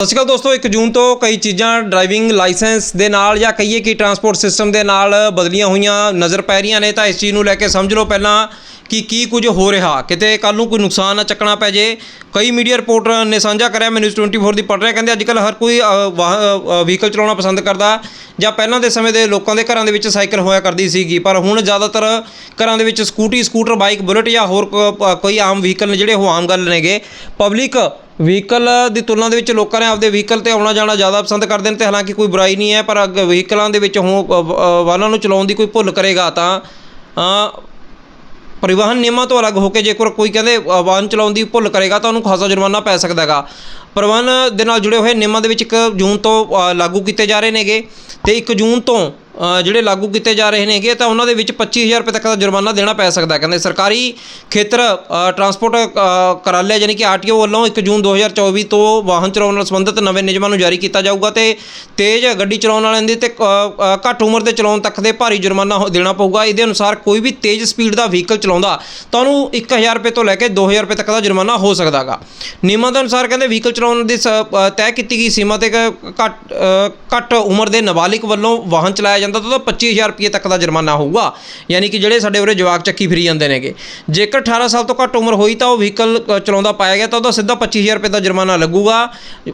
ਸਤਿ ਸ਼੍ਰੀ ਅਕਾਲ ਦੋਸਤੋ 1 ਜੂਨ ਤੋਂ ਕਈ ਚੀਜ਼ਾਂ ਡਰਾਈਵਿੰਗ ਲਾਇਸੈਂਸ ਦੇ ਨਾਲ ਜਾਂ ਕਹੀਏ ਕਿ ਟਰਾਂਸਪੋਰਟ ਸਿਸਟਮ ਦੇ ਨਾਲ ਬਦਲੀਆਂ ਹੋਈਆਂ ਨਜ਼ਰ ਪੈ ਰਹੀਆਂ ਨੇ, ਤਾਂ ਇਸ ਚੀਜ਼ ਨੂੰ ਲੈ ਕੇ ਸਮਝ ਲਓ ਪਹਿਲਾਂ ਕਿ ਕੀ ਕੁਝ ਹੋ ਰਿਹਾ? ਕਿਤੇ ਕੱਲ ਨੂੰ ਕੋਈ ਨੁਕਸਾਨ ਨਾ ਚੱਕਣਾ ਪੈ ਜੇ। ਕਈ ਮੀਡੀਆ ਰਿਪੋਰਟਰ ਨੇ ਸਾਂਝਾ ਕਰਿਆ ਮੈਂ ਨਿਊਜ਼ 24 ਦੀ ਪੜ੍ਹ ਰਿਹਾ, ਕਹਿੰਦੇ ਅੱਜ ਕੱਲ ਹਰ ਕੋਈ ਵਹੀਕਲ ਚਲਾਉਣਾ ਪਸੰਦ ਕਰਦਾ। ਜਾਂ ਪਹਿਲਾਂ ਦੇ ਸਮੇਂ ਦੇ ਲੋਕਾਂ ਦੇ ਘਰਾਂ ਦੇ ਵਿੱਚ ਸਾਈਕਲ ਹੋਇਆ ਕਰਦੀ ਸੀਗੀ, ਪਰ ਹੁਣ ਜ਼ਿਆਦਾਤਰ ਘਰਾਂ ਦੇ ਵਿੱਚ ਸਕੂਟੀ, ਸਕੂਟਰ, ਬਾਈਕ, ਬੁਲਟ ਜਾਂ ਹੋਰ ਕੋਈ ਆਮ ਵਹੀਕਲ ਨੇ ਜਿਹੜੇ ਉਹ ਆਮ ਗੱਲ ਨੇਗੇ। ਪਬਲਿਕ ਵਹੀਕਲ ਦੀ ਤੁਲਨਾ ਦੇ ਵਿੱਚ ਲੋਕਾਂ ਨੇ ਆਪਦੇ ਵਹੀਕਲ ਤੇ ਆਉਣਾ ਜਾਣਾ ਜ਼ਿਆਦਾ ਪਸੰਦ ਕਰਦੇ ਨੇ ਤੇ ਹਾਲਾਂਕਿ ਕੋਈ ਬੁਰਾਈ ਨਹੀਂ ਹੈ, ਪਰ ਅੱਗੇ ਵਹੀਕਲਾਂ ਦੇ ਵਿੱਚ ਹੋ ਵਾਹਨਾਂ ਨੂੰ ਚਲਾਉਣ ਦੀ ਕੋਈ ਭੁੱਲ ਕਰੇਗਾ ਤਾਂ ਪਰਿਵਾਹਨ ਨਿਯਮਾਂ ਤੋਂ ਅਲੱਗ ਹੋ ਕੇ ਜੇਕਰ ਕੋਈ ਕਹਿੰਦੇ ਵਾਹਨ ਚਲਾਉਣ ਦੀ ਭੁੱਲ ਕਰੇਗਾ ਤਾਂ ਉਹਨੂੰ ਖਾਸਾ ਜੁਰਮਾਨਾ ਪੈ ਸਕਦਾ ਹੈਗਾ। ਪਰਿਵਾਹਨ ਦੇ ਨਾਲ ਜੁੜੇ ਹੋਏ ਨਿਯਮਾਂ ਦੇ ਵਿੱਚ 1 ਜੂਨ ਤੋਂ ਲਾਗੂ ਕੀਤੇ ਜਾ ਰਹੇ ਨੇਗੇ ਤੇ 1 ਜੂਨ ਤੋਂ ਜਿਹੜੇ ਲਾਗੂ ਕੀਤੇ ਜਾ ਰਹੇ ਨੇਗੇ ਤਾਂ ਉਹਨਾਂ ਦੇ ਵਿੱਚ 25000 ਰੁਪਏ ਤੱਕ ਦਾ ਜੁਰਮਾਨਾ ਦੇਣਾ ਪੈ ਸਕਦਾ ਕਹਿੰਦੇ ਸਰਕਾਰੀ ਖੇਤਰ ਅ, ਟਰਾਂਸਪੋਰਟ ਅ, ਕਾਰਆਲਿਆ ਯਾਨੀ ਕਿ ਆਰਟੀਓ ਵੱਲੋਂ 1 ਜੂਨ 2024 ਤੋਂ ਵਾਹਨ ਚਲਾਉਣ ਨਾਲ ਸੰਬੰਧਿਤ ਨਵੇਂ ਨਿਯਮਾਂ ਨੂੰ ਜਾਰੀ ਕੀਤਾ ਜਾਊਗਾ ਤੇ ਤੇਜ਼ ਗੱਡੀ ਚਲਾਉਣ ਵਾਲਿਆਂ ਦੀ ਤੇ ਅ, ਘੱਟ ਉਮਰ ਦੇ ਚਲਾਉਣ ਤੱਕ ਦੇ ਭਾਰੀ ਜੁਰਮਾਨਾ ਹੋ- ਦੇਣਾ ਪਊਗਾ। ਇਹਦੇ ਅਨੁਸਾਰ ਕੋਈ ਵੀ ਤੇਜ਼ ਸਪੀਡ ਦਾ ਵਹੀਕਲ ਚਲਾਉਂਦਾ ਤਾਂ ਉਹਨੂੰ 1000 ਰੁਪਏ ਤੋਂ ਲੈ ਕੇ 2000 ਰੁਪਏ ਤੱਕ ਦਾ ਜੁਰਮਾਨਾ ਹੋ ਸਕਦਾਗਾ ਨਿਯਮਾਂ ਦੇ ਅਨੁਸਾਰ ਕਹਿੰਦੇ ਵਹੀਕਲ ਚਲਾਉਣ ਦੀ ਸ- ਤੈਅ ਕੀਤੀ ਗਈ ਸੀਮਾ ਤੇ ਕ- ਘੱਟ ਘੱਟ ਉਮਰ ਦੇ ਨਾਬਾਲਿਗ ਵੱਲੋਂ ਵਾਹਨ ਚਲਾਇਆ ਜਾਂਦਾ ਤਾਂ ਉਹਦਾ 25000 ਰੁਪਏ ਤੱਕ ਦਾ ਜੁਰਮਾਨਾ ਹੋਊਗਾ। ਯਾਨੀ ਕਿ ਜਿਹੜੇ ਸਾਡੇ ਉਰੇ ਜਵਾਕ ਚੱਕੀ ਫਿਰੀ ਜਾਂਦੇ ਨੇਗੇ। ਜੇਕਰ 18 ਸਾਲ ਤੋਂ ਘੱਟ ਉਮਰ ਹੋਈ ਤਾਂ ਉਹ ਵਹੀਕਲ ਚਲਾਉਂਦਾ ਪਾਇਆ ਗਿਆ ਤਾਂ ਉਹਦਾ ਸਿੱਧਾ 25000 ਰੁਪਏ ਦਾ ਜੁਰਮਾਨਾ ਲੱਗੂਗਾ।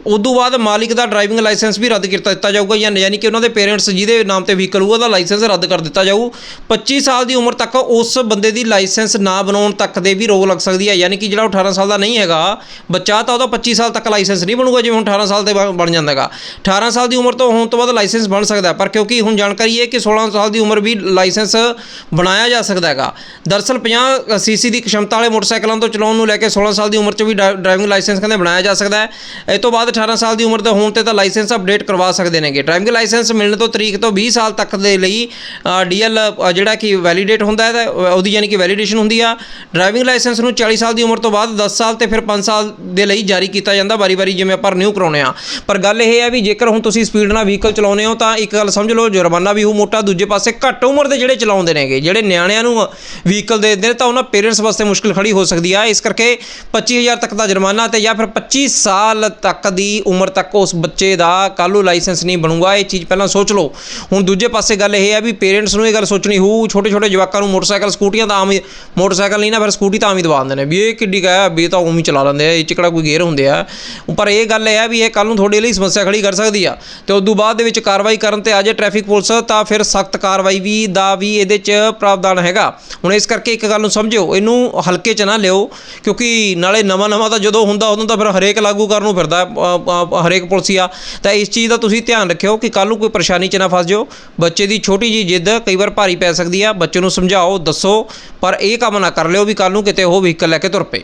ਉਦੋਂ ਬਾਅਦ ਮਾਲਿਕ ਦਾ ਡਰਾਈਵਿੰਗ ਲਾਇਸੈਂਸ ਵੀ ਰੱਦ ਕੀਤਾ ਦਿੱਤਾ ਜਾਊਗਾ। ਯਾਨੀ ਕਿ ਉਹਨਾਂ ਦੇ ਪੇਰੈਂਟਸ ਜਿਹਦੇ ਨਾਮ ਤੇ ਵਹੀਕਲ ਹੋਊਗਾ ਉਹਦਾ ਲਾਇਸੈਂਸ ਰੱਦ ਕਰ ਦਿੱਤਾ ਜਾਊ। 25 ਸਾਲ ਦੀ ਉਮਰ ਤੱਕ ਉਸ ਬੰਦੇ ਦੀ ਲਾਇਸੈਂਸ ਨਾ ਬਣਾਉਣ ਤੱਕ ਦੇ ਵੀ ਰੋਕ ਲੱਗ ਸਕਦੀ ਹੈ। ਯਾਨੀ ਕਿ ਜਿਹੜਾ ਉਹ 18 ਸਾਲ ਦਾ ਨਹੀਂ ਹੈਗਾ, ਬੱਚਾ ਤਾਂ ਉਹਦਾ 25 ਸਾਲ ਤੱਕ ਲਾਇਸੈਂਸ ਨਹੀਂ ਬਣੂਗਾ, ਜਿਵੇਂ ਹੁਣ 18 ਸਾਲ ਦੇ ਬਣ ਬਣ ਜਾਂਦਾ ਹੈਗਾ 18 ਸਾਲ ਦੀ ਉਮਰ ਤੋਂ ਹੋਣ ਤੋਂ ਬਾਅਦ ਲਾਇਸੈਂਸ ਬਣ ਸਕਦਾ ਪਰ ਕਿਉਂਕਿ ਹੁਣ ਜਾਣਕਾਰੀ ਕਰੀਏ ਕਿ 16 ਸਾਲ ਦੀ ਉਮਰ ਵੀ ਲਾਇਸੈਂਸ ਬਣਾਇਆ ਜਾ ਸਕਦਾ ਹੈਗਾ। ਦਰਸਲ 50 ਸੀਸੀ ਦੀ ਖਸ਼ਮਤਾ ਵਾਲੇ ਮੋਟਰਸਾਈਕਲਾਂ ਤੋਂ ਚਲਾਉਣ ਨੂੰ ਲੈ ਕੇ 16 ਸਾਲ ਦੀ ਉਮਰ 'ਚ ਵੀ ਡਰਾਈਵਿੰਗ ਲਾਇਸੈਂਸ ਕਹਿੰਦੇ ਬਣਾਇਆ ਜਾ ਸਕਦਾ ਹੈ। ਇਸ ਤੋਂ ਬਾਅਦ 18 ਸਾਲ ਦੀ ਉਮਰ ਦਾ ਹੋਣ ਤੇ ਤਾਂ ਲਾਇਸੈਂਸ ਅਪਡੇਟ ਕਰਵਾ ਸਕਦੇ ਨੇਗੇ। ਡਰਾਈਵਿੰਗ ਲਾਇਸੈਂਸ ਮਿਲਣ ਤੋਂ ਤਰੀਕ ਤੋਂ 20 ਸਾਲ ਤੱਕ ਦੇ ਲਈ ਡੀਐਲ ਜਿਹੜਾ ਕਿ ਵੈਲੀਡੇਟ ਹੁੰਦਾ ਹੈ ਉਹਦੀ ਯਾਨੀ ਕਿ ਵੈਲੀਡੇਸ਼ਨ ਹੁੰਦੀ ਆ। ਡਰਾਈਵਿੰਗ ਲਾਇਸੈਂਸ ਨੂੰ 40 ਸਾਲ ਦੀ ਉਮਰ ਤੋਂ ਬਾਅਦ 10 ਸਾਲ ਤੇ ਫਿਰ 5 ਸਾਲ ਦੇ ਲਈ ਜਾਰੀ ਕੀਤਾ ਜਾਂਦਾ, ਵਾਰੀ-ਵਾਰੀ ਜਿਵੇਂ ਆਪਾਂ ਰਿਨਿਊ ਕਰਾਉਨੇ ਆ ਪਰ ਗੱਲ ਇਹ ਹੈ ਵੀ ਜੇਕਰ ਹੁਣ ਤੁਸੀਂ ਸਪੀਡ ਨਾਲ ਵਹੀਕਲ ਚਲਾਉਨੇ ਹੋ ਤਾਂ ਇੱਕ ਗੱਲ ਸਮਝ ਲਓ ਜੁਰਮਾਨਾ ਵੀ ਉਹ ਮੋਟਾ, ਦੂਜੇ ਪਾਸੇ ਘੱਟ ਉਮਰ ਦੇ ਜਿਹੜੇ ਚਲਾਉਂਦੇ ਨੇਗੇ, ਜਿਹੜੇ ਨਿਆਣਿਆਂ ਨੂੰ ਵਹੀਕਲ ਦੇ ਦਿੰਦੇ ਨੇ, ਤਾਂ ਉਹਨਾਂ ਪੇਰੈਂਟਸ ਵਾਸਤੇ ਮੁਸ਼ਕਿਲ ਖੜੀ ਹੋ ਸਕਦੀ ਆ। ਇਸ ਕਰਕੇ 25000 ਤੱਕ ਦਾ ਜੁਰਮਾਨਾ ਤੇ ਜਾਂ ਫਿਰ 25 ਸਾਲ ਤੱਕ ਦੀ ਉਮਰ ਤੱਕ ਉਸ ਬੱਚੇ ਦਾ ਕੱਲ੍ਹ ਨੂੰ ਲਾਇਸੈਂਸ ਨਹੀਂ ਬਣੂਗਾ। ਇਹ ਚੀਜ਼ ਪਹਿਲਾਂ ਸੋਚ ਲਓ। ਹੁਣ ਦੂਜੇ ਪਾਸੇ ਗੱਲ ਇਹ ਹੈ ਵੀ ਪੇਰੈਂਟਸ ਨੂੰ ਇਹ ਗੱਲ ਸੋਚਣੀ ਹੋਊ ਛੋਟੇ ਛੋਟੇ ਜਵਾਕਾਂ ਨੂੰ ਮੋਟਰਸਾਈਕਲ, ਸਕੂਟੀਆਂ ਤਾਂ ਆਮ ਹੀ ਮੋਟਰਸਾਈਕਲ ਨਹੀਂ ਨਾ ਫਿਰ ਸਕੂਟੀ ਤਾਂ ਆਮ ਹੀ ਦਵਾ ਦਿੰਦੇ ਨੇ। ਵੀ ਇਹ ਕਿੱਡੀ ਕਾ ਵੀ ਇਹ ਤਾਂ ਉਵੇਂ ਚਲਾ ਲੈਂਦੇ ਆ, ਇਹ 'ਚ ਕਿਹੜਾ ਕੋਈ ਗੇਅਰ ਹੁੰਦੇ ਆ। ਪਰ ਇਹ ਗੱਲ ਇਹ ਹੈ ਵੀ ਇਹ ਕੱਲ ਨੂੰ ਤੁਹਾਡੇ ਲਈ ਸਮੱਸਿਆ ਖੜੀ ਕਰ ਸਕਦੀ ਆ। ਤੇ ਉਸ ਤੋਂ ਬਾਅਦ ਦੇ ਵਿੱਚ ਕਾਰਵਾਈ ਕਰਨ ਤੇ ਅੱਜ ਟ੍ਰੈਫਿਕ ਪੁਲਿਸ। ਤਾਂ ਫਿਰ ਸਖਤ ਕਾਰਵਾਈ ਵੀ ਦਾ ਵੀ ਇਹਦੇ 'ਚ ਪ੍ਰਾਵਧਾਨ ਹੈਗਾ। ਹੁਣ ਇਸ ਕਰਕੇ ਇੱਕ ਗੱਲ ਨੂੰ ਸਮਝਿਓ ਇਹਨੂੰ ਹਲਕੇ 'ਚ ਨਾ ਲਿਓ ਕਿਉਂਕਿ ਨਾਲੇ ਨਵਾਂ ਨਵਾਂ ਤਾਂ ਜਦੋਂ ਹੁੰਦਾ ਉਦੋਂ ਤਾਂ ਫਿਰ ਹਰੇਕ ਲਾਗੂ ਕਰਨ ਨੂੰ ਫਿਰਦਾ ਹੈ, ਅ, ਅ, ਹਰੇਕ ਪੁਲਿਸੀਆ ਤਾਂ ਇਸ ਚੀਜ਼ ਦਾ ਤੁਸੀਂ ਧਿਆਨ ਰੱਖਿਓ ਕਿ ਕੱਲ ਨੂੰ ਕੋਈ ਪਰੇਸ਼ਾਨੀ 'ਚ ਨਾ ਫਸ ਜਾਓ। ਬੱਚੇ ਦੀ ਛੋਟੀ ਜੀ ਜਿੱਦ ਕਈ ਵਾਰ ਭਾਰੀ ਪੈ ਸਕਦੀ ਆ। ਬੱਚੇ ਨੂੰ ਸਮਝਾਓ ਦੱਸੋ ਪਰ ਇਹ ਕੰਮ ਨਾ ਕਰ ਲਿਓ ਵੀ ਕੱਲ ਨੂੰ ਕਿਤੇ ਉਹ ਵਹੀਕਲ ਲੈ ਕੇ ਤੁਰ ਪਏ।